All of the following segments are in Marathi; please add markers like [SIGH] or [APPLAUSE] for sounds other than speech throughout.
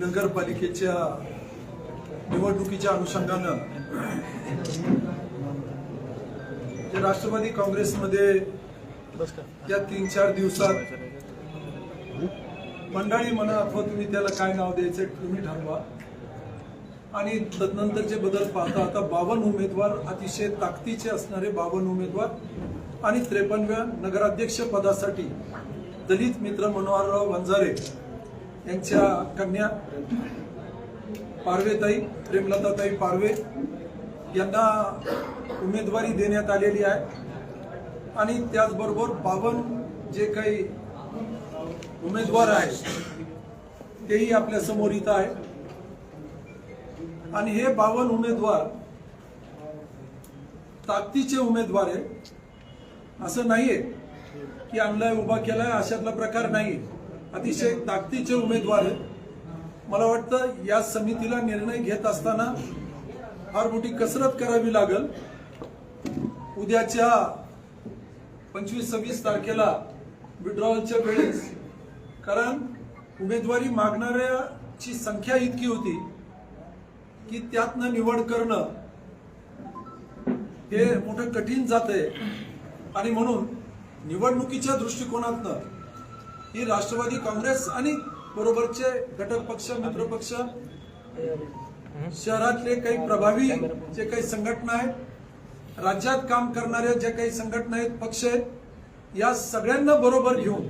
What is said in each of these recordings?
नगरपालिकेच्या निवडणुकीच्या अनुषंगानं राष्ट्रवादी काँग्रेसमध्ये या तीन चार दिवसात मंडळी म्हणा अथवा तुम्ही त्याला काय नाव द्यायचं तुम्ही ठरवा. आणि तदनंतरचे बदल पाहता आता बावन्न उमेदवार अतिशय ताकदीचे असणारे बावन्न उमेदवार आणि त्रेपन्नव्या नगराध्यक्ष पदासाठी दलित मित्र मनोहरराव वंजारे यांच्या कन्या पारवेताई प्रेमलताताई पारवे यांना उमेदवारी देण्यात आलेली आहे. आणि त्याचबरोबर बावन्न जे काही उमेदवार आहेत तेही आपल्यासमोर इथं आहे आणि हे बावन उमेदवार ताकदीचे उमेदवार आहे असं नाहीये की आणलाय उभा केलाय अशातला प्रकार नाही. अतिशय ताकदीचे उमेदवार आहेत. मला वाटतं या समितीला निर्णय घेत असताना फार मोठी कसरत करावी लागल. उद्याच्या पंचवीस सव्वीस तारखेला विड्रॉवलच्या वेळेस कारण उमेदवारी मागणाऱ्याची संख्या इतकी होती की त्यातनं निवड करणं हे मोठं कठीण जात आहे आणि म्हणून निवडणुकीच्या दृष्टिकोनातनं ही राष्ट्रवादी काँग्रेस आणि बरोबरचे घटक पक्ष मित्रपक्ष शहरातले काही प्रभावी जे काही संघटना आहेत राज्यात काम करणाऱ्या ज्या काही संघटना आहेत पक्ष आहेत या सगळ्यांना बरोबर घेऊन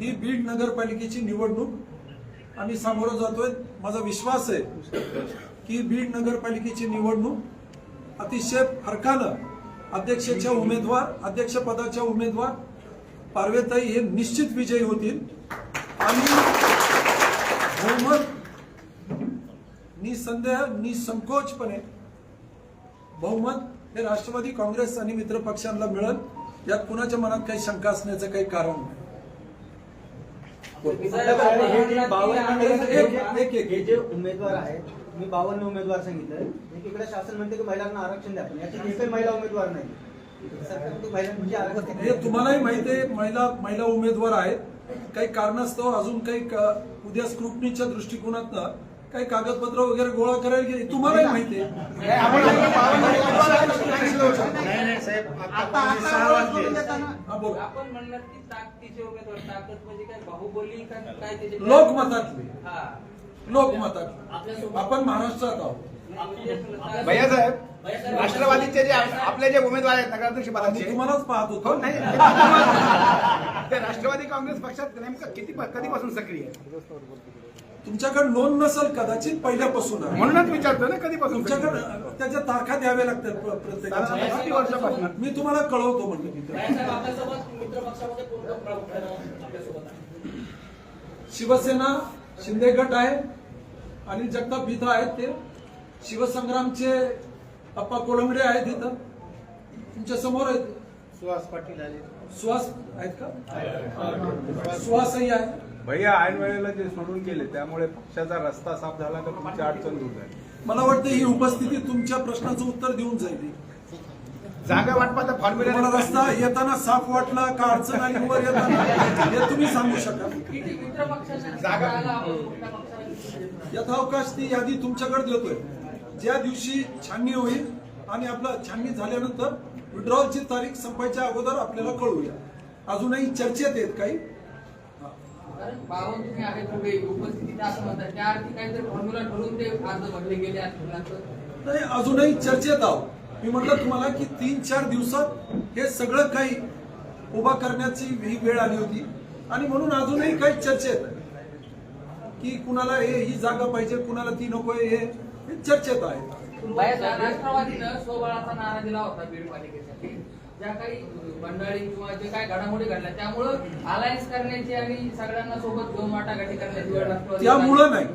ही बीड नगरपालिकेची निवडणूक आम्ही सामोरं जातोय. माझा विश्वास आहे की बीड नगरपालिकेची निवडणूक अतिशय फरकानं अध्यक्षाच्या उमेदवार अध्यक्षपदाच्या उमेदवार पार्वेताई हे निश्चित विजयी होतील. आणि बहुमत निसंदेह निसंकोचपणे बहुमत हे राष्ट्रवादी काँग्रेस आणि मित्र पक्षांना मिळत यात कुणाच्या मनात काही शंका असण्याचं काही कारण नाही. हे जे उमेदवार आहेत मी बावन्न उमेदवार सांगितलं. एकीकडे शासन म्हणते की महिलांना आरक्षण द्या पण याच्यात एकही महिला उमेदवार नाही. आरक्षण हे तुम्हालाही माहिती आहे महिला महिला उमेदवार आहेत. काही कारणास्तव अजून काही उद्या स्क्रुटनीच्या दृष्टिकोनातनं काही कागदपत्र वगैरे गोळा करायला गेले तुम्हालाही माहिती आहे. हा आपण म्हणणार की ताकदीचे उमेदवार ताकद म्हणजे काय? बाहुबली का काय त्याचे लोकमतातले. हा. लोकमतातले. आपण महाराष्ट्रात आहोत. भैया साहेब राष्ट्रवादीचे जे आप- आपले जे उमेदवार आहेत नगराध्यक्ष पदाचे. तुम्हालाच पाहत हो होतो नाही. [LAUGHS] ते राष्ट्रवादी काँग्रेस पक्षात नेमकं किती कधीपासून सक्रिय आहे? तुमच्याकडे नोंद नसेल कदाचित पहिल्यापासून. आहे. म्हणूनच विचारतो ना कधीपासून? तुमच्याकडे त्याच्या तारखा द्याव्या लागतात प्रत्येकाच्या. मी तुम्हाला कळवतो आहे. शिवसेना शिंदे गट आहे आणि जगताप इथं आहेत ते. शिवसंग्रामचे अप्पा कोलंबडे आहेत इथं. तुमच्यासमोर आहेत. सुहास पाटील सुहास आहेत का? सुहासही आहे. भैया ऐन वेळेला जे सोडून गेले त्यामुळे पक्षाचा रस्ता साफ झाला तर तुमची अडचण दूर झाली? मला वाटतं ही उपस्थिती तुमच्या प्रश्नाचं उत्तर देऊन जाईल. जागा वाटपाचा फॉर्म्युला रस्ता येताना साफ वाटला का अडचण आली वर येताना? हे तुम्ही सांगू शकाल. जागा. यथावकाश ती यादी तुमच्याकडे देतोय. ज्या दिवशी छाननी होईल आणि आपलं छाननी झाल्यानंतर विड्रॉलची तारीख संपायच्या अगोदर आपल्याला कळूया. अजूनही चर्चेत आहेत काही. बावन तुम्ही उपस्थितीत असं म्हणतात. त्या अर्थी काहीतरी फॉर्म्युला ठरवून ते अर्ज भरले गेले नाही अजूनही चर्चेत आहोत. मी म्हटलं तुम्हाला की तीन चार दिवसात हे सगळं काही उभा करण्याची ही वेळ आली होती. आणि म्हणून अजूनही काही चर्चेत. की कुणाला हे ही जागा पाहिजे कुणाला ती नकोय हे हे चर्चेत आहे राष्ट्रवादीनं स्वबळाचा नारा दिला होता बीड पालिकेसाठी ज्या काही मंडळी किंवा जे काही घडामोडी घडल्या त्यामुळं अलायन्स करण्याची आणि सगळ्यांना सोबत घेऊन वाटाघाटी करण्याची वेळ राष्ट्रवादी त्यामुळं नाही.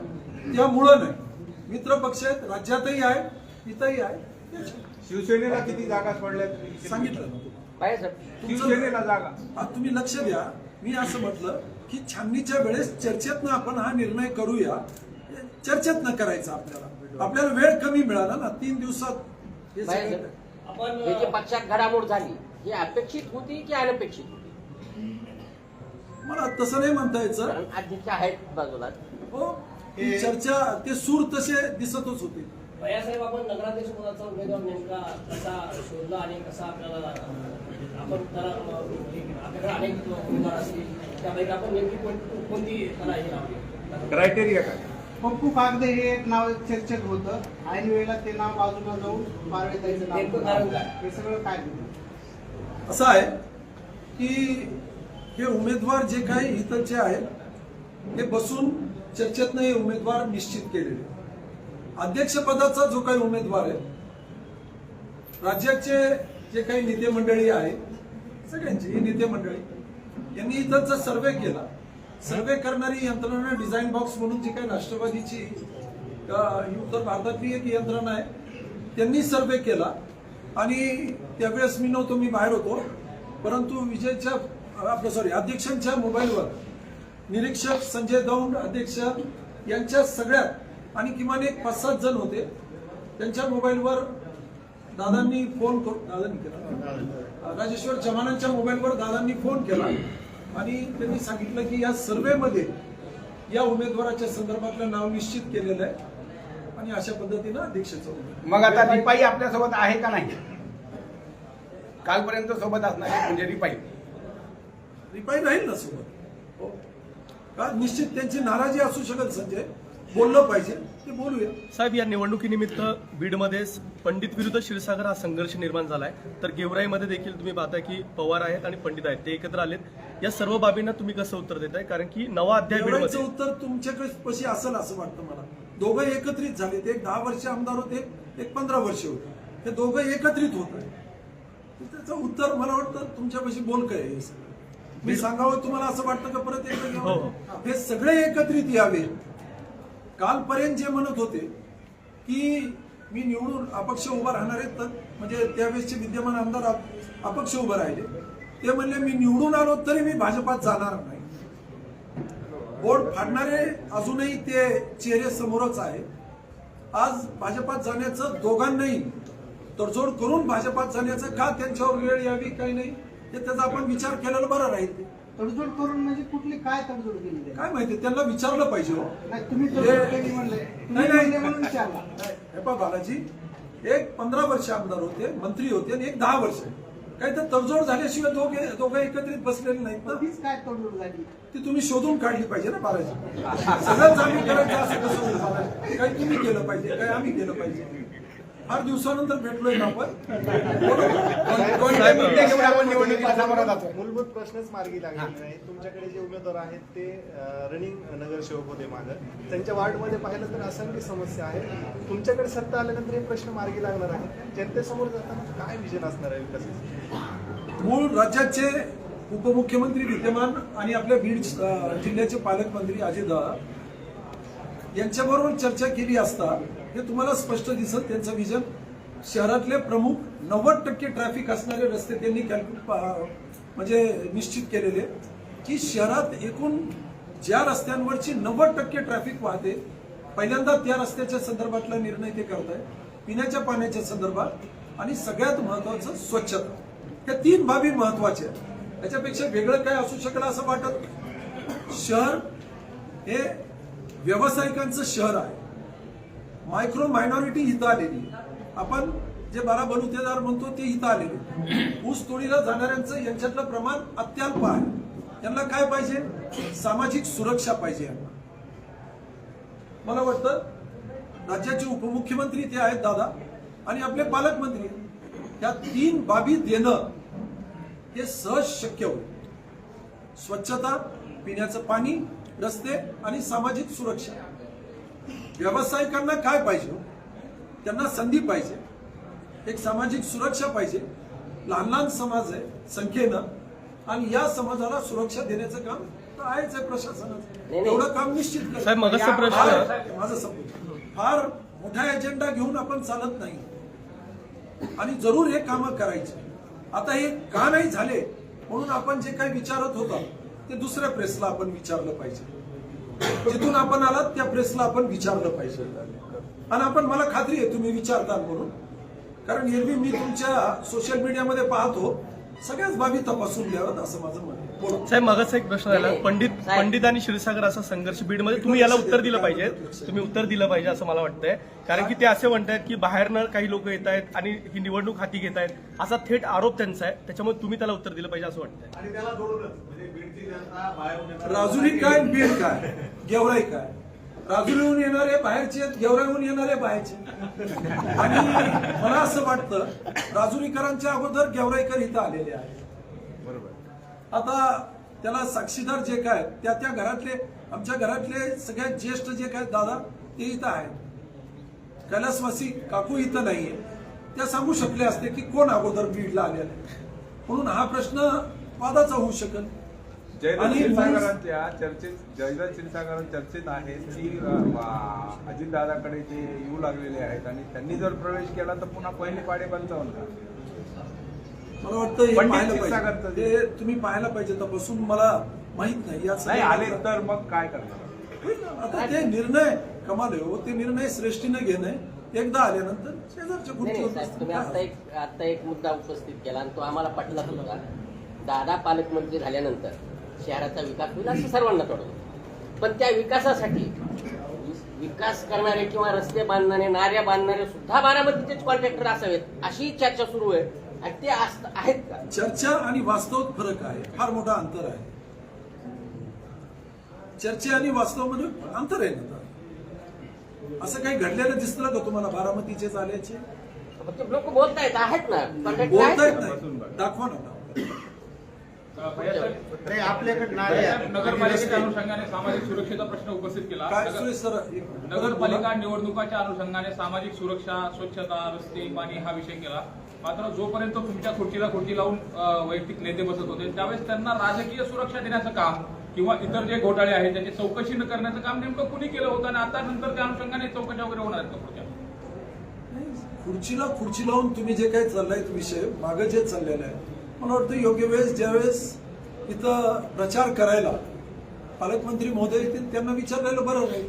त्यामुळं नाही. मित्र पक्ष आहेत राज्यातही आहे इथंही आहे. शिवसेनेला किती जागा सोडल्या सांगितलं. शिवसेनेला जागा. तुम्ही लक्ष द्या. मी असं म्हटलं की छाननीच्या वेळेस चर्चेतनं आपण हा निर्णय करूया. चर्चेतनं करायचा आपल्याला. आपल्याला वेळ कमी मिळाला ना तीन दिवसात. हे हे जी पक्षात घडामोड झाली ही अपेक्षित होती की अनपेक्षित होती? मला तसं नाही म्हणता यायचं. कारण अध्यक्ष आहेत बाजूला. हो ती चर्चा ते सूर तसे दिसतच होते. भैयासाहेब आपण नगराध्यक्ष पदाचा उमेदवार नेमका कसा शोधला आणि कसा आपल्याला आपण त्याला? आपल्याकडे अनेक उमेदवार असतील. त्यापैकी आपण नेमकी कोण- कोणती त्याला हे लावली? क्रायटेरिया काय? पप्पू कागदे हे एक नाव चर्चेत होतं ऐन वेळेला ते नाव बाजूला जाऊन नाव काय? हे सगळं काय होतं? असं आहे की हे उमेदवार जे काही इथलचे आहेत हे बसून चर्चेतनं हे उमेदवार निश्चित केलेले अध्यक्षपदाचा जो काही उमेदवार आहे राज्याचे जे काही नेते मंडळी आहेत सगळ्यांची ही नेते मंडळी यांनी इथलचा सर्वे केला सर्वे करणारी यंत्रणा डिझाईन बॉक्स म्हणून जी काही राष्ट्रवादीची ही उत्तर भारतातली एक यंत्रणा आहे त्यांनी सर्वे केला. आणि त्यावेळेस मी नव्हतो मी बाहेर होतो. परंतु विजयच्या आपलं सॉरी अध्यक्षांच्या मोबाईलवर निरीक्षक संजय दौंड अध्यक्ष यांच्या सगळ्यात आणि किमान एक पाच सात जण होते. त्यांच्या मोबाईलवर दादांनी फोन करून दादांनी केला. राजेश्वर चव्हाणांच्या मोबाईलवर दादांनी फोन केला. आणि त्यांनी सांगितलं की या सर्वेमध्ये या उमेदवाराच्या संदर्भातलं नाव निश्चित केलेलं आहे. आणि अशा पद्धतीनं अध्यक्षाचं मग आता रिपाई आपल्यासोबत आहे का नाही? कालपर्यंत सोबत असणार आहे म्हणजे रिपाई. रिपाई राहील ना सोबत? हो. का? निश्चित त्यांची नाराजी असू शकत संजय. बोललं पाहिजे ते बोलूया. साहेब या निवडणुकीनिमित्त बीडमध्ये पंडित विरुद्ध क्षीरसागर हा संघर्ष निर्माण झालाय. तर गेवराईमध्ये देखील तुम्ही पाहताय की पवार आहेत आणि पंडित आहेत. ते एकत्र आलेत. या सर्व बाबींना तुम्ही कसं उत्तर देताय? कारण की नवा अध्याय एवढ्याचं बीडमध्ये. उत्तर तुमच्याकडे पशी असेल असं वाटतं मला. दोघं एकत्रित झाले ते एक दहा वर्ष आमदार होते एक पंधरा वर्ष होते. हे दोघं एकत्रित होत त्याचं उत्तर मला वाटतं तुमच्यापाशी बोल काय हे सगळं. मी सांगावं तुम्हाला असं वाटतं का परत एकदा हो, घ्यावं? हे. सगळे एकत्रित यावे. कालपर्यंत जे म्हणत होते की मी निवडून अपक्ष उभा राहणार आहेत तर म्हणजे त्यावेळेसचे विद्यमान आमदार अप- अपक्ष उभे राहिले. ते म्हणले मी निवडून आलो तरी मी भाजपात जाणार नाही. बोर्ड फाडणारे अजूनही ते चेहरे समोरच आहे. आज भाजपात जाण्याचं दोघांनाही तडजोड करून भाजपात जाण्याचं का त्यांच्यावर वेळ यावी काही नाही हे त्याचा आपण विचार केलेला बरं राहील. तडजोड करून म्हणजे कुठली काय तडजोड केली? काय माहिती त्यांना विचारलं पाहिजे हो. नाही बालाजी एक पंधरा वर्ष आमदार होते मंत्री होते आणि एक दहा वर्ष. काही तर तडजोड झाल्याशिवाय दोघे दोघे एकत्रित बसलेले नाहीत ना? तीच काय तडजोड झाली? ती तुम्ही शोधून काढली पाहिजे ना बालाजी. सगळंच आम्ही करायचं असं कसं होईल बालाजी? काही तुम्ही केलं पाहिजे? काही आम्ही केलं पाहिजे? फार दिवसानंतर भेटलोय ना आपण. कोणते मुद्दे घेऊन आपण निवडणुकीला सामोरं जातो मूलभूत प्रश्नच मार्गी लागलेले नाही तुमच्याकडे जे उमेदवार आहेत ते रनिंग नगरसेवक होते मागं. त्यांच्या वार्डमध्ये पाहिलं तर असंख्य समस्या आहेत. तुमच्याकडे सत्ता आल्यानंतर हे प्रश्न मार्गी लागणार आहेत. जनतेसमोर जाताना काय विजन असणार आहे विकासाचे? मूळ राज्याचे उपमुख्यमंत्री विद्यमान आणि आपल्या बीड जिल्ह्याचे पालकमंत्री अजितदादा यांच्याबरोबर चर्चा केली असता हे तुम्हाला स्पष्ट दिसत त्यांचं विजन शहरातले प्रमुख नव्वद टक्के ट्रॅफिक असणारे रस्ते त्यांनी कॅल्क्युलेट म्हणजे निश्चित केलेले. की शहरात एकूण ज्या रस्त्यांवरची नव्वद टक्के ट्रॅफिक वाहते पहिल्यांदा त्या रस्त्याच्या संदर्भातला निर्णय ते करत आहे पिण्याच्या पाण्याच्या संदर्भात आणि सगळ्यात महत्वाचं स्वच्छता. त्या तीन बाबी महत्त्वाच्या आहेत. त्याच्यापेक्षा वेगळं काय असू शकेल असं वाटत? शहर हे व्यावसायिकांचं शहर आहे. मायक्रो मायनॉरिटी इथं आलेली आपण जे बारा बलुतेदार म्हणतो ते इथं आलेले ऊस तोडीला जाणाऱ्यांचं यांच्यातलं प्रमाण अत्यल्प आहे. त्यांना काय पाहिजे? सामाजिक सुरक्षा पाहिजे यांना. मला वाटतं राज्याचे उपमुख्यमंत्री ते आहेत दादा आणि आपले पालकमंत्री. या तीन बाबी देणं हे सहज शक्य होईल. स्वच्छता पिण्याचं पाणी रस्ते आणि सामाजिक सुरक्षा. व्यावसायिकांना काय पाहिजे? त्यांना संधी पाहिजे. एक सामाजिक सुरक्षा पाहिजे. लहान लहान समाज आहे संख्येनं. आणि या समाजाला सुरक्षा देण्याचं काम तर आहेच आहे प्रशासनाचं. एवढं काम निश्चित माझं संपूर्ण फार मोठा एजेंडा घेऊन आपण चालत नाही. आणि जरूर हे कामं करायचे. आता हे का नाही झाले म्हणून आपण जे काही विचारत होतो ते दुसऱ्या प्रेसला आपण विचारलं पाहिजे. जिथून आपण आलात त्या प्रेसला आपण विचारलं पाहिजे. आणि आपण मला खात्री आहे तुम्ही विचारता म्हणून. कारण एरवी मी तुमच्या सोशल मीडियामध्ये पाहतो. सगळ्याच बाबी तपासून घ्याव्यात असं माझं मत आहे. बोला. साहेब मगाचा एक प्रश्न नाही, पंडित. पंडित आणि क्षीरसागर असा संघर्ष बीडमध्ये तुम्ही याला उत्तर दिलं पाहिजे. तुम्ही उत्तर दिलं पाहिजे असं मला वाटतंय. कारण की ते असे म्हणतायत की बाहेरनं काही लोक येत आहेत आणि ही निवडणूक हाती घेत आहेत. असा थेट आरोप त्यांचा आहे. त्याच्यामुळे तुम्ही त्याला उत्तर दिलं पाहिजे असं वाटतंय. आणि त्याला जोडूनच म्हणजे बीडची जनता बाहेरून येणार- राजुरी काय बीड काय? गेवराई काय? राजुरीहून येणारे बाहेरचे आहेत गेवराईहून येणारे बाहेरचे. आणि मला असं वाटतं राजुरीकरांच्या अगोदर गेवराईकर इथं आलेले आहेत. बरोबर. आता त्याला साक्षीदार जे काय त्या त्या घरातले आमच्या घरातले सगळ्यात ज्येष्ठ जे काय दादा ते इथं आहेत. कैलासवासी काकू इथं नाहीये. त्या सांगू शकले असते की कोण अगोदर बीडला आलेला. म्हणून हा प्रश्न वादाचा होऊ शकल जयदत्त क्षीरसागरांच्या चर्चेत जयदत्त क्षीरसागर चर्चेत आहेत की अजितदादाकडे ते येऊ लागलेले आहेत आणि त्यांनी जर प्रवेश केला तर पुन्हा पहिले पाडे पंचावन्न का? मला वाटतं हे पंडित पाहायला क्षीरसागरचं पाहिजे जे- ते तुम्ही पाहायला पाहिजे तपासून मला माहीत नाही. या नाही सगळ्या आले तर मग काय करणार? होईल ना. आता ते निर्णय कमाल आहे हो. ते निर्णय श्रेष्ठीने घेणे एकदा आल्यानंतर शेजारच्या नाही नाही, साहेब तुम्ही आता एक आता एक मुद्दा उपस्थित केला आणि तो आम्हाला पटला होता दादा पालकमंत्री झाल्यानंतर शहराचा विकास होईल असं सर्वांना कळलं. पण त्या विकासासाठी विकास करणारे किंवा रस्ते बांधणारे नाऱ्या बांधणारे सुद्धा बारामतीचेच कॉन्ट्रॅक्टर असावेत अशी चर्चा सुरू आहे. आणि ते आहेत का? चर्चा आणि वास्तव फरक आहे. फार मोठा अंतर आहे. चर्चे आणि वास्तवमध्ये अंतर आहे ना असं काही घडलेलं दिसलं का तुम्हाला बारामतीचे आल्याचे लोक बोलतायत आहेत ना. कॉन्ट्रॅक्टर बोलता येत आहेत ना. नाही. दाखवा ना नाही आपल्याकडे. नगरपालिकेच्या अनुषंगाने सामाजिक सुरक्षेचा प्रश्न उपस्थित केला. काय नगर- सुरेश सर एक- नगरपालिका निवडणुकाच्या अनुषंगाने सामाजिक सुरक्षा स्वच्छता रस्ते पाणी हा विषय केला. मात्र जोपर्यंत तुमच्या खुर्चीला खुर्ची लावून वैयक्तिक नेते बसत होते त्यावेळेस त्यांना राजकीय सुरक्षा देण्याचं काम किंवा इतर जे घोटाळे आहेत त्याची चौकशी न करण्याचं काम नेमकं कुणी केलं होतं? आणि आता नंतर त्या अनुषंगाने चौकशा वगैरे होणार आहेत का पुढच्या? खुर्चीला खुर्ची लावून तुम्ही जे काही चाललाय विषय मागं जे चाललेलं आहे मला वाटतं योग्य वेळेस ज्यावेळेस इथं प्रचार करायला पालकमंत्री महोदय येतील त्यांना विचारलेलं बरं राहील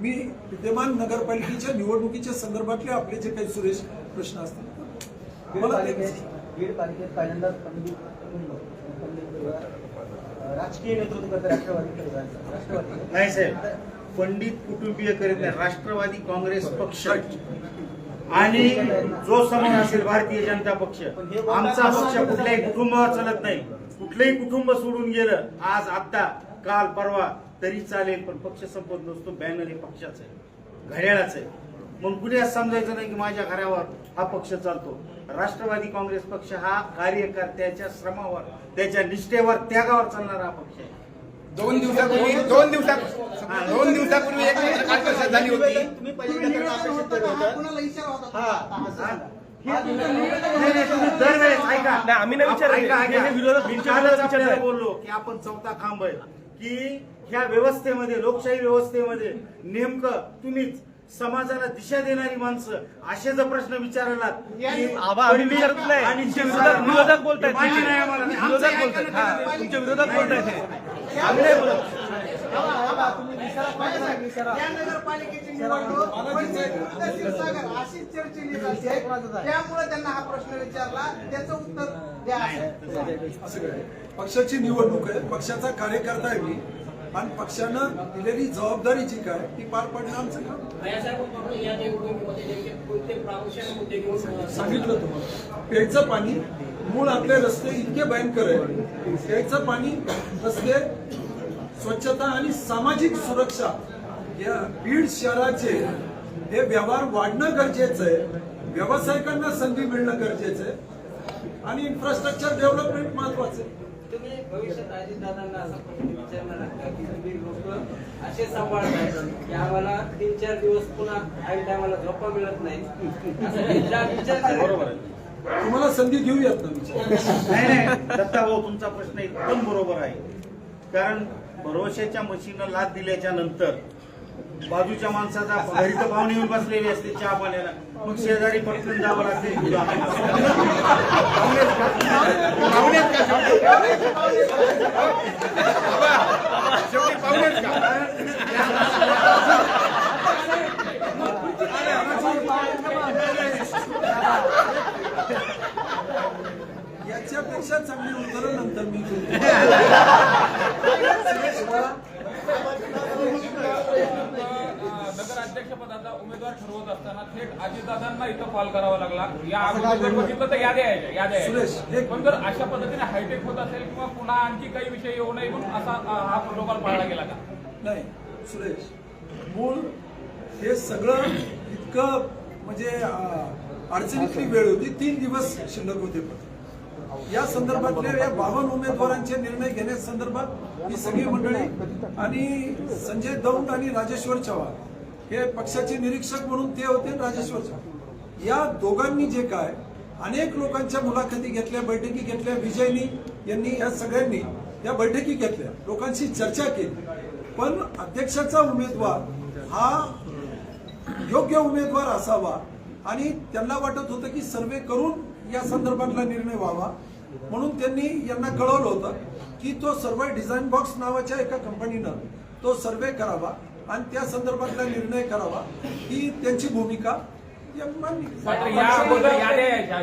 मी विद्यमान नगरपालिकेच्या निवडणुकीच्या संदर्भातले आपले जे काही सुरेश प्रश्न असतील मला बीड पालिकेत पहिल्यांदाच राजकीय नेतृत्व करते राष्ट्रवादी परिवाराचं. राष्ट्रवादी नाही साहेब पंडित कुटुंबीय करीत नाही राष्ट्रवादी काँग्रेस पक्ष आणि जो समाज असेल भारतीय जनता पक्ष आमचा पक्ष कुठल्याही कुटुंबावर चालत नाही. कुठलंही कुटुंब सोडून गेलं आज आता काल परवा तरी चालेल पण पक्ष संपत नसतो बॅनर हे पक्षाचं आहे घड्याळाचं आहे. मग कुणी असं समजायचं नाही की माझ्या घरावर हा पक्ष चालतो. राष्ट्रवादी काँग्रेस पक्ष हा कार्यकर्त्याच्या श्रमावर त्याच्या निष्ठेवर त्यागावर चालणारा हा पक्ष आहे. दोन दिवसापूर्वी दोन दिवसा दोन दिवसापूर्वी एक पत्रकार परिषद झाली होती हा. हा. हा, दरवेळेस ऐका नाही, आम्ही नाही विचारलं. ऐका, ऐका. हे विरोधक- मी तुमच्या कालच विरोधात आपल्याला विचारलंय. बोललो की आपण चौथा खांब आहे की ह्या व्यवस्थेमध्ये लोकशाही व्यवस्थेमध्ये नेमकं तुम्हीच समाजाला दिशा देणारी माणसं असे जर प्रश्न विचारला आबा, आम्ही विचारत नाही. आणि तुमचे विरोधक विरोधक बोलतायत मान्य नाही आम्हाला. आमचं विरोधक ऐका बोलतायत ना हा त्याला. तुमचे विरोधक बोलतायत हे. या नगरपालिकेची निवडणूक क्षीरसागर अशीच चर्चेली जाते त्यामुळे त्यांना हा प्रश्न विचारला त्याचं उत्तर द्या असं. पक्षाची निवडणूक आहे. पक्षाचा कार्यकर्ता आहे मी. आणि पक्षानं दिलेली जबाबदारी जी काय ती पार पडणं आमचं काम. सांगितलं तुम्हाला. प्यायचं पाणी मूळ आपले रस्ते इतके भयंकर आहे प्यायचं पाणी रस्ते स्वच्छता आणि सामाजिक सुरक्षा या बीड शहराचे हे व्यवहार वाढणं गरजेचं आहे. व्यावसायिकांना संधी मिळणं गरजेचं आहे. आणि इन्फ्रास्ट्रक्चर डेव्हलपमेंट महत्वाचं आहे. तुम्ही भविष्यात अजितदादांना असा विचारणार का की तुम्ही लोक असे सांभाळताय की आम्हाला तीन चार दिवस पुन्हा ऐन टायमाला झोपा मिळत नाही? असं विचार. तुम्हाला संधी देऊयात ना नाही नाही. दत्ता भाऊ तुमचा प्रश्न एकदम बरोबर आहे. कारण भरोशाच्या म्हशीनं लाद दिल्याच्या नंतर बाजूच्या माणसाचा घरी तर पाहुणे येऊन बसलेले असते चहा पाण्याला. मग शेजारी पटकन जावं लागते. [LAUGHS] थेट अजितदादांना इथं कॉल करावा लागला. या अगोदर बघितलं तर याद्या यायच्या याद्या सुरेश, यायच्या एक- पण जर अशा पद्धतीने हायटेक होत असेल किंवा पुन्हा आणखी काही विषय येऊ नये म्हणून असा हा प्रोटोकॉल पाळला गेला का? नाही सुरेश मूळ हे सगळं इतकं म्हणजे अडचणीतली वेळ होती तीन दिवस शिल्लक होते पण या संदर्भातल्या या बावन्न उमेदवारांचे निर्णय घेण्यासंदर्भात ही सगळी मंडळी आणि संजय दौंड आणि राजेश्वर चव्हाण हे पक्षाचे निरीक्षक म्हणून ते होते राजेश्वरचा. राजेश्वर या दोघांनी जे काय अनेक लोकांच्या मुलाखती घेतल्या बैठकी घेतल्या. विजयनी यांनी या सगळ्यांनी या बैठकी घेतल्या. लोकांशी चर्चा केली. पण अध्यक्षाचा उमेदवार हा योग्य उमेदवार असावा आणि त्यांना वाटत होतं की सर्वे करून या संदर्भातला निर्णय व्हावा. म्हणून त्यांनी यांना कळवलं होतं की तो सर्वे डिझाईन बॉक्स नावाच्या एका कंपनीनं तो सर्वे करावा. आणि त्या संदर्भातला निर्णय करावा ही त्यांची भूमिका. या मान्य मात्र या अगोदर याद्या.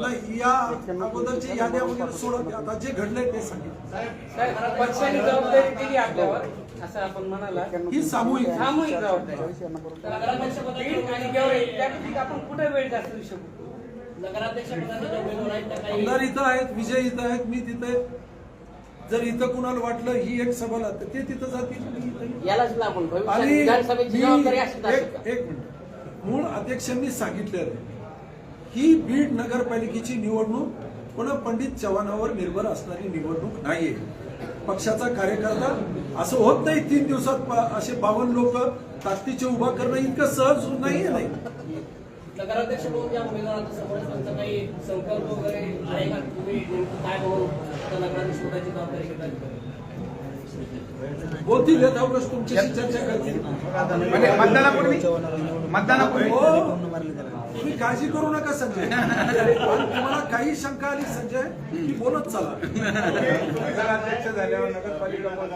नाही या अगोदरची वगैरे सोडत आता जे घडलंय ते सांगितलं. साहेब, पक्षाने जबाबदारी दिली आपल्यावर असं आपण म्हणाला. ही सामूहिक सामूहिक जबाबदारी. आपण कुठे वेळ जास्त देऊ शकतो काही आमदार इथं आहेत विजय इथं आहेत मी तिथं. जर इथं कुणाला वाटलं ही एक सभा तर ते तिथं जातील. यालाच लागून आणि एक मिनिट. मूळ अध्यक्षांनी सांगितलेलं ही बीड नगरपालिकेची निवडणूक पुन्हा पंडित चव्हाणावर निर्भर असणारी निवडणूक नाहीये. पक्षाचा कार्यकर्ता असं होत नाही तीन दिवसात असे बावन्न लोक ताकदीचे उभा करणं इतकं सहज नाहीये नाही. नगराध्यक्ष म्हणून या उमेदवारांचा समोर त्यांचा काही संकल्प वगैरे आहे का? तुम्ही काय म्हणून आता नगराध्यक्ष पदाची जबाबदारी घेतात बोलतील यथावकाश तुमच्याशी चर्चा करतील. म्हणजे मतदानापूर्वी? मतदानापूर्वी हो. तुम्ही काळजी करू नका संजय. तुम्हाला काही शंका आली संजय की बोलत चला. नगराध्यक्ष झाल्यावर नगरपालिका पण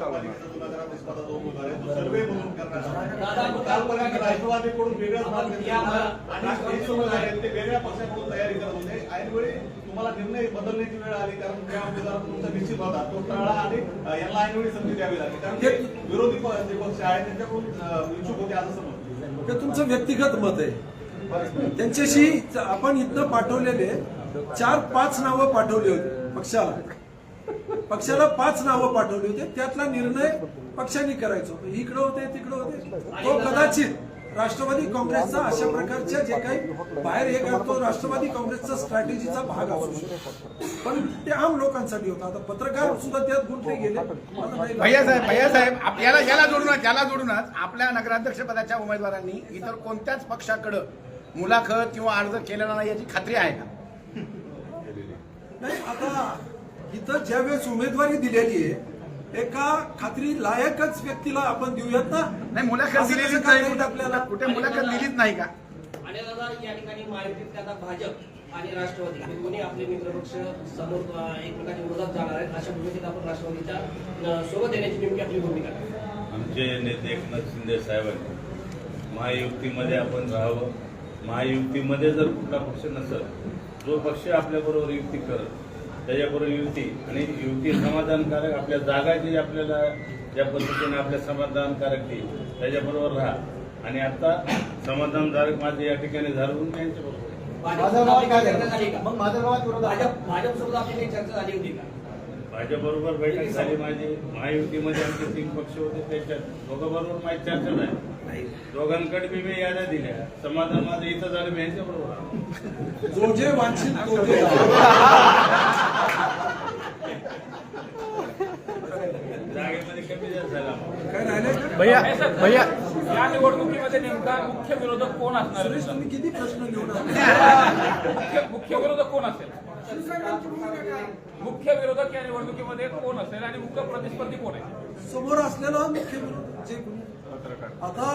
राष्ट्रवादीकडून. आणि ते वेगळ्या पक्षाकडून तयारी करत होते. ऐनवेळी तुम्हाला निर्णय बदलण्याची वेळ आली कारण त्या उमेदवार तुमचा निश्चित होता तो टळला आणि अ, यांना ऐनवेळी संधी द्यावी लागली. कारण ते विरोधी पक्ष आहेत त्यांच्याकडून इच्छुक होते असं समजतं. हे तुमचं व्यक्तिगत मत आहे. त्यांच्याशी आपण इथं पाठवलेले चार पाच नावं पाठवली होती पक्षाला. पक्षाला पाच नावं पाठवली होती. त्यातला निर्णय पक्षाने करायचो होता. इकडे होते तिकडे होते. तो कदाचित राष्ट्रवादी काँग्रेसचा अशा प्रकारच्या जे काही बाहेर हे करतो राष्ट्रवादी काँग्रेसचा स्ट्रॅटेजीचा भाग असू शकतो. पण ते आम लोकांसाठी होता. आता पत्रकार सुद्धा त्यात गुंतले गेले. नाही- भैयासाहेब भैयासाहेब आपल्याला याला जोडूनच याला जोडूनच आपल्या नगराध्यक्षपदाच्या उमेदवारांनी इतर कोणत्याच पक्षाकडं मुलाखत किंवा अर्ज केलेला नाही याची खात्री आहे का? नाही आता इथं ज्यावेळेस उमेदवारी दिलेली आहे एका खात्री लायकच व्यक्तीला आपण देऊयात ना? नाही मुलाखत काय नाही. आपल्याला? कुठे मुलाखत दिलीच नाही का? आणि दादा या ठिकाणी महायुतीत आता भाजप आणि राष्ट्रवादी हे दोन्ही आपले मित्रपक्ष समोर एकमेकांच्या विरोधात जाणार आहेत. अशा भूमिकेत आपण राष्ट्रवादीच्या सोबत येण्याची नेमकी आपली भूमिका आहे. आमचे नेते एकनाथ शिंदे साहेबांनी महायुतीमध्ये आपण राहावं. महायुतीमध्ये जर कुठला पक्ष नसेल जो पक्ष आपल्याबरोबर युती करत त्याच्याबरोबर युती आणि युती समाधानकारक आपल्या जागा जी आपल्याला ज्या पद्धतीने आपल्या समाधानकारक ती त्याच्याबरोबर राहा. आणि आता समाधानकारक माझे या ठिकाणी झालं त्यांच्याबरोबर भाजपसोबत आपली काही चर्चा झाली का? भाजप भाजपसोबत आपली काही चर्चा झाली होती का? माझ्याबरोबर बैठक झाली माझी. महायुतीमध्ये आमचे तीन पक्ष होते त्याच्यात दोघांबरोबर माझी चर्चा झाली. दोघांकडे मी मी याद्या दिल्या. समाधान माझं इथं झालं मी यांच्याबरोबर आलो. जो जे वांछित [LAUGHS] तो जे जागेमध्ये कमी जास्त झाला. काय राहिले का भैया भैया. या निवडणुकीमध्ये नेमका मुख्य विरोधक कोण असणार? तुम्ही किती प्रश्न घेऊन? मुख्य मुख्य विरोधक कोण असेल? मुख्य विरोधक या निवडणुकीमध्ये कोण असेल आणि मुख्य प्रतिस्पर्धी कोण आहे? समोर असलेला मुख्य विरोध जे कोणी? आता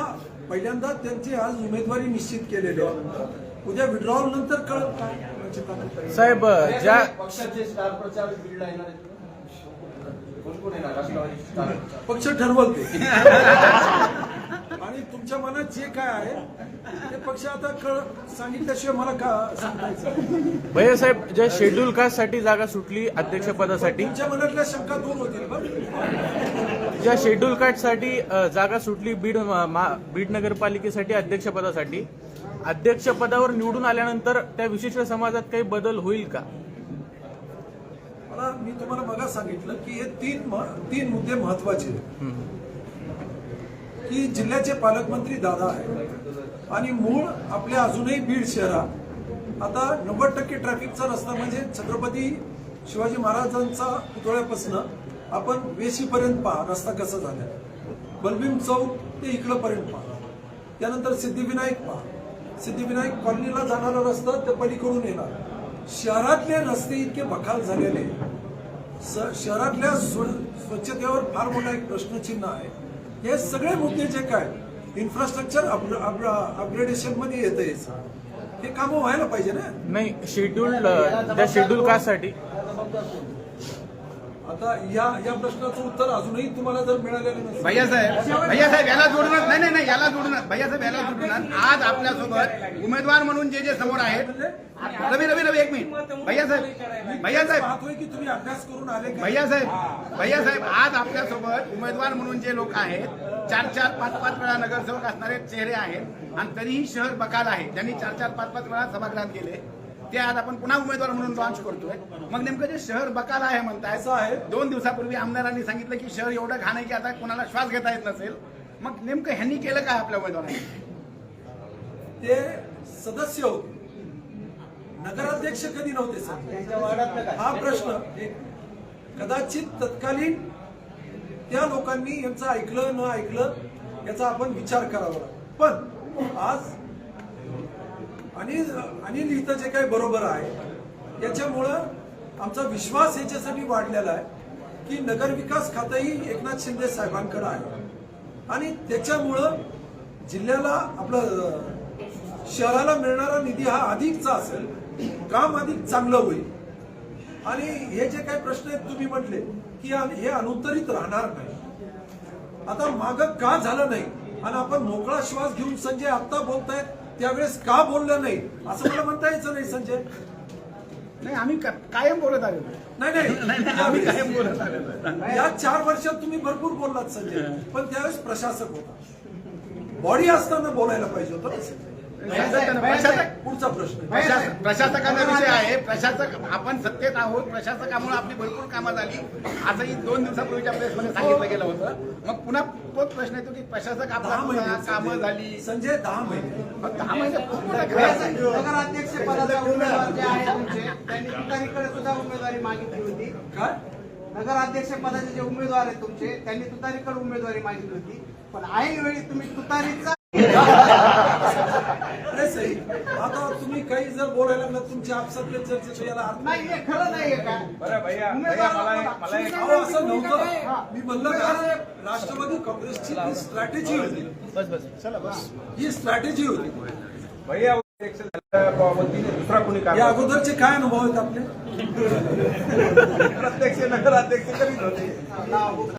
पहिल्यांदा त्यांची आज उमेदवारी निश्चित केलेली आहे. उद्या विड्रॉल नंतर कळत काय. साहेब ज्या पक्षाचे स्टार प्रचारक बीडला येणार आहेत. कोण कोण येणार? राष्ट्रवादी स्टार पक्ष ठरवल ते [LAUGHS] आणि तुमच्या तुमच्या मनात जे काय आहे ते पक्ष आता कळ सांगितल्याशिवाय मला का सांगायचं? भैयासाहेब ज्या शेड्यूल कास्टसाठी जागा सुटली अध्यक्षपदासाठी तुमच्या मनातल्या शंका दूर होतील बरं ज्या शेड्यूल कास्टसाठी अ, जागा सुटली बीड बीड नगरपालिकेसाठी अध्यक्षपदासाठी अध्यक्षपदावर निवडून आल्यानंतर त्या विशिष्ट समाजात काही बदल होईल का? मला मी तुम्हाला मगा सांगितलं की हे तीन तीन मुद्दे महत्त्वाचे आहेत. की जिल्ह्याचे पालकमंत्री दादा आहेत. आणि मूळ आपल्या अजूनही बीड शहरात. आता नव्वद टक्के ट्रॅफिकचा रस्ता म्हणजे छत्रपती शिवाजी महाराजांचा पुतळ्यापासून आपण वेशीपर्यंत पहा रस्ता कसा झाला. बलभीम चौक ते इकडं पर्यंत पहा. त्यानंतर सिद्धिविनायक पहा. सिद्धिविनायक कॉलनीला जाणारा रस्ता त्या पलीकडून येणार. शहरातले रस्ते इतके बखाल झालेले. स- शहरातल्या स्व- स्वच्छतेवर फार मोठा एक प्रश्नचिन्ह आहे. हे सगळे मुद्दे जे काय इन्फ्रास्ट्रक्चर अपग्रेडेशनमध्ये येत हे कामं व्हायला पाहिजे ना? नाही शेड्यूल त्या शेड्यूल कास्टसाठी आता या या प्रश्नाचं उत्तर अजूनही तुम्हाला जर मिळालेलं नसेल. भैयासाहेब भैयासाहेब याला जोडूनच नाही नाही नाही याला जोडूनच भैयासाहेब याला जोडूनच आज आपल्यासोबत उमेदवार म्हणून जे जे समोर आहेत. रवी रवी रवी एक मिनिट. भैयासाहेब भैयासाहेब पाहतोय की तुम्ही अभ्यास करून आले का? भैयासाहेब भैयासाहेब आज आपल्यासोबत उमेदवार म्हणून जे लोक आहेत चार चार पाच पाच वेळा नगरसेवक असणारे चेहरे आहेत. आणि तरीही शहर बकाल आहे. ज्यांनी चार चार पाच पाच वेळा सभागृहात गेले. ते आज आपण पुन्हा उमेदवार म्हणून लॉन्च करतोय. मग नेमकं जे शहर बकाल आहे म्हणताय असं आहे. दोन दिवसापूर्वी आमदारांनी सांगितलं की शहर एवढं घाण आहे की आता कोणाला श्वास घेता येत नसेल. मग नेमकं ह्यांनी केलं काय आपल्या उमेदवारांनी? ते सदस्य होते. नगराध्यक्ष कधी नव्हते सर? हा प्रश्न. कदाचित तत्कालीन त्या लोकांनी यांचं ऐकलं न ऐकलं याचा आपण विचार करावा पण आज आणि अनिल लिहितं जे काही बरोबर आहे याच्यामुळं आमचा विश्वास याच्यासाठी वाढलेला आहे की नगरविकास खातंही एकनाथ शिंदे साहेबांकडे आहे. आणि त्याच्यामुळं जिल्ह्याला आपलं शहराला मिळणारा निधी हा अधिकचा असेल काम अधिक चांगलं होईल. आणि हे जे काही प्रश्न आहेत तुम्ही म्हटले की हे अनुत्तरित राहणार नाही. आता माग का झालं नाही? आणि आपण मोकळा श्वास घेऊन संजय आत्ता बोलतायत त्यावेळेस का बोललं नाही? असं मला म्हणता यायचं नाही संजय. नाही आम्ही क- कायम बोलत आलो नाही नाही, नाही, आम्ही कायम बोलत आलेलो या चार वर्षात तुम्ही भरपूर बोललात संजय. पण त्यावेळेस प्रशासक होता. बॉडी असताना बोलायला पाहिजे होतं ना संजय. पुढचा प्रश्न प्रशासकाचा विषय आहे. प्रशासक आपण सत्तेत आहोत. प्रशासकामुळे आपली भरपूर कामं झाली. असंही दोन दिवसापूर्वीच्या प्रेसमध्ये सांगितलं गेलं होतं. मग पुन्हा तोच प्रश्न येतो की प्रशासक आपला महिने. कामं. झाली. संजय दहा महिने. मग दहा महिने. नगराध्यक्ष पदाचा उमेदवार जे आहे तुमचे त्यांनी तुतारीकडे सुद्धा उमेदवारी मागितली होती. काय? नगराध्यक्ष पदाचे जे उमेदवार आहेत तुमचे त्यांनी तुतारीकडे उमेदवारी मागितली होती. पण ऐन वेळी तुम्ही तुतारीचा अरे सई आता तुम्ही काही जर बोलायला तुमच्या आपसातल्या चर्चेचं याला अर्थ नाही. हे खरं नाहीये का? बरं भैया भैया मला एक- मला एक अहो, असं नव्हतं. मी म्हणलं का राष्ट्रवादी काँग्रेसची ती स्ट्रॅटेजी होती. बस बस ही स्ट्रॅटेजी होती. भैया दुसरा कोणी या अगोदरचे काय अनुभव आहेत आपले? प्रत्यक्ष नगराध्यक्ष करीत होते.